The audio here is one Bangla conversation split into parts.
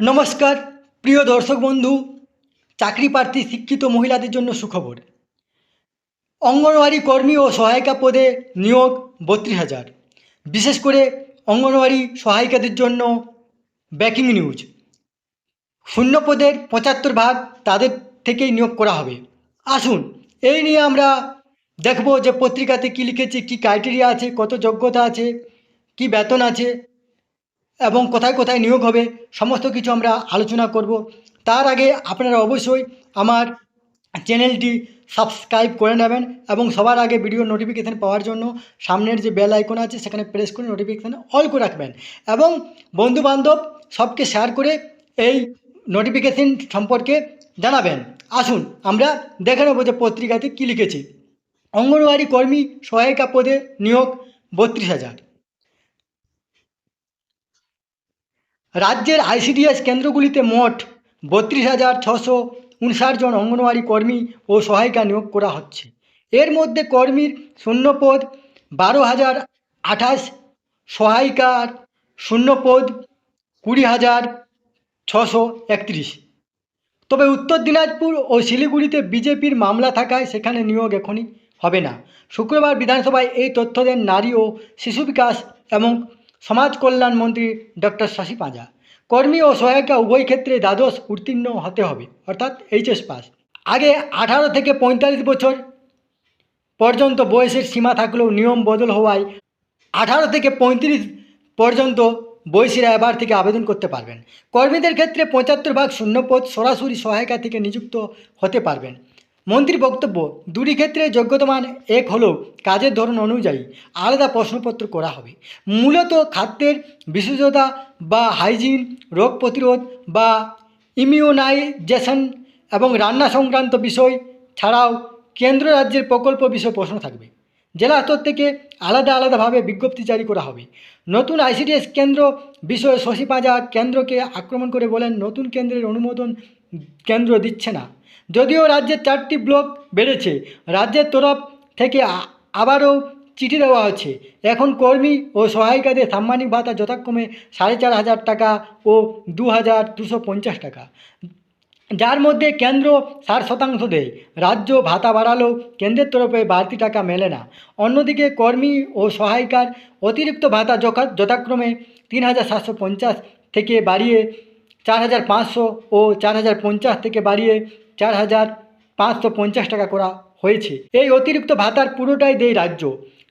নমস্কার, প্রিয় দর্শক বন্ধু, চাকরি প্রার্থী, শিক্ষিত মহিলাদের জন্য সুখবর। অঙ্গনওয়াড়ি কর্মী ও সহায়িকা পদে নিয়োগ বত্রিশ হাজার। বিশেষ করে অঙ্গনওয়াড়ি সহায়িকাদের জন্য ব্যাকিং নিউজ। শূন্য পদের পঁচাত্তর ভাগ তাদের থেকেই নিয়োগ করা হবে। আসুন, এই নিয়ে আমরা দেখব যে পত্রিকাতে কী লিখেছে, কী ক্রাইটেরিয়া আছে, কত যোগ্যতা আছে, কী বেতন আছে এবং কোথায় কোথায় নিয়োগ হবে, সমস্ত কিছু আমরা আলোচনা করব। তার আগে আপনারা অবশ্যই আমার চ্যানেলটি সাবস্ক্রাইব করে নেবেন এবং সবার আগে ভিডিও নোটিফিকেশান পাওয়ার জন্য সামনের যে বেল আইকন আছে, সেখানে প্রেস করে নোটিফিকেশান অল করে রাখবেন। এবং বন্ধুবান্ধব, সবকে শেয়ার করে এই নোটিফিকেশান সম্পর্কে জানাবেন। আসুন, আমরা দেখে নেব যে পত্রিকাতে কী লিখেছে। অঙ্গনওয়াড়ি কর্মী সহায়িকা পদে নিয়োগ বত্রিশ হাজার। রাজ্যের আইসিডিএস কেন্দ্রগুলিতে মোট বত্রিশ হাজার ছশো উনষাট জন অঙ্গনওয়াড়ি কর্মী ও সহায়িকা নিয়োগ করা হচ্ছে। এর মধ্যে কর্মীর শূন্যপদ বারো হাজার আঠাশ, সহায়িকার শূন্যপদ কুড়ি হাজার ছশো একত্রিশ। তবে উত্তর দিনাজপুর ও শিলিগুড়িতে বিজেপির মামলা থাকায় সেখানে নিয়োগ এখনই হবে না। শুক্রবার বিধানসভায় এই তথ্য দেন নারী ও শিশু বিকাশ এবং সমাজ কল্যাণ মন্ত্রী ডক্টর শশী পাঁজা। কর্মী ও সহায়িকা উভয় ক্ষেত্রে দ্বাদশ উত্তীর্ণ হতে হবে, অর্থাৎ এইচএস পাস। আগে আঠারো থেকে পঁয়তাল্লিশ বছর পর্যন্ত বয়সের সীমা থাকলেও নিয়ম বদল হওয়ায় আঠারো থেকে পঁয়ত্রিশ পর্যন্ত বয়সীরা এবার থেকে আবেদন করতে পারবেন। কর্মীদের ক্ষেত্রে পঁচাত্তর ভাগ শূন্যপদ সরাসরি সহায়িকা থেকে নিযুক্ত হতে পারবেন। মন্ত্রীর বক্তব্য, দুটি ক্ষেত্রে যোগ্যতমান এক হলেও কাজের ধরন অনুযায়ী আলাদা প্রশ্নপত্র করা হবে। মূলত খাদ্যের বিশেষতা বা হাইজিন, রোগ প্রতিরোধ বা ইমিউনাইজেশন এবং রান্না সংক্রান্ত বিষয় ছাড়াও কেন্দ্র রাজ্যের প্রকল্প বিষয়ে প্রশ্ন থাকবে। জেলা স্তর থেকে আলাদা আলাদাভাবে বিজ্ঞপ্তি জারি করা হবে। নতুন আইসিডিএস কেন্দ্র বিষয়ে শশী পাঁজা কেন্দ্রকে আক্রমণ করে বলেন, নতুন কেন্দ্রের অনুমোদন কেন্দ্র দিচ্ছে না। যদিও রাজ্যের চারটি ব্লক বেড়েছে, রাজ্যের তরফ থেকে আবারও চিঠি দেওয়া হচ্ছে এখন কর্মী ও সহায়িকাদের সাম্মানিক ভাতা যথাক্রমে সাড়ে চার হাজার টাকা ও দু হাজার দুশো পঞ্চাশ টাকা। যার মধ্যে কেন্দ্র ষাট শতাংশ দেয়। রাজ্য ভাতা বাড়ালেও কেন্দ্রের তরফে বাড়তি টাকা মেলে না। অন্যদিকে কর্মী ও সহায়িকার অতিরিক্ত ভাতা যথা যথাক্রমে তিন হাজার সাতশো পঞ্চাশ থেকে বাড়িয়ে চার হাজার পাঁচশো ও চার হাজার পঞ্চাশ থেকে বাড়িয়ে চার হাজার পাঁচশো পঞ্চাশ টাকা করা হয়েছে। এই অতিরিক্ত ভাতার পুরোটাই দেয় রাজ্য।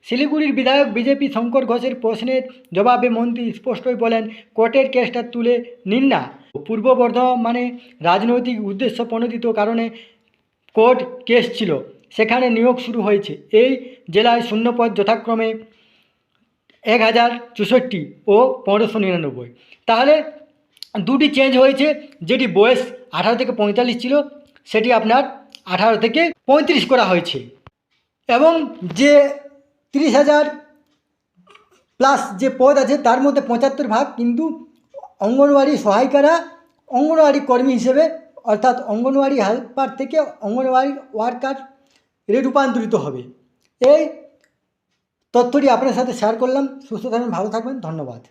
শিলিগুড়ির বিধায়ক বিজেপি শঙ্কর ঘোষের প্রশ্নের জবাবে মন্ত্রী স্পষ্টই বলেন, কোর্টের কেসটা তুলে নিন না। পূর্ব বর্ধমানে রাজনৈতিক উদ্দেশ্য প্রণোদিত কারণে কোর্ট কেস ছিল। সেখানে নিয়োগ শুরু হয়েছে। এই জেলায় শূন্যপদ যথাক্রমে এক হাজার চৌষট্টি ও পনেরোশো নিরানব্বই। তাহলে দুটি চেঞ্জ হয়েছে, যেটি বয়স আঠারো থেকে পঁয়তাল্লিশ ছিল সেটি আপনার আঠারো থেকে পঁয়ত্রিশ করা হয়েছে। এবং যে তিরিশ হাজার প্লাস যে পদ আছে, তার মধ্যে পঁচাত্তর ভাগ কিন্তু অঙ্গনওয়াড়ি সহায়িকারা অঙ্গনওয়াড়ি কর্মী হিসেবে, অর্থাৎ অঙ্গনওয়াড়ি হেল্পার থেকে অঙ্গনওয়াড়ি ওয়ার্কার রূপান্তরিত হবে। এই তথ্যটি আপনার সাথে শেয়ার করলাম। সুস্থ থাকবেন, ভালো থাকবেন, ধন্যবাদ।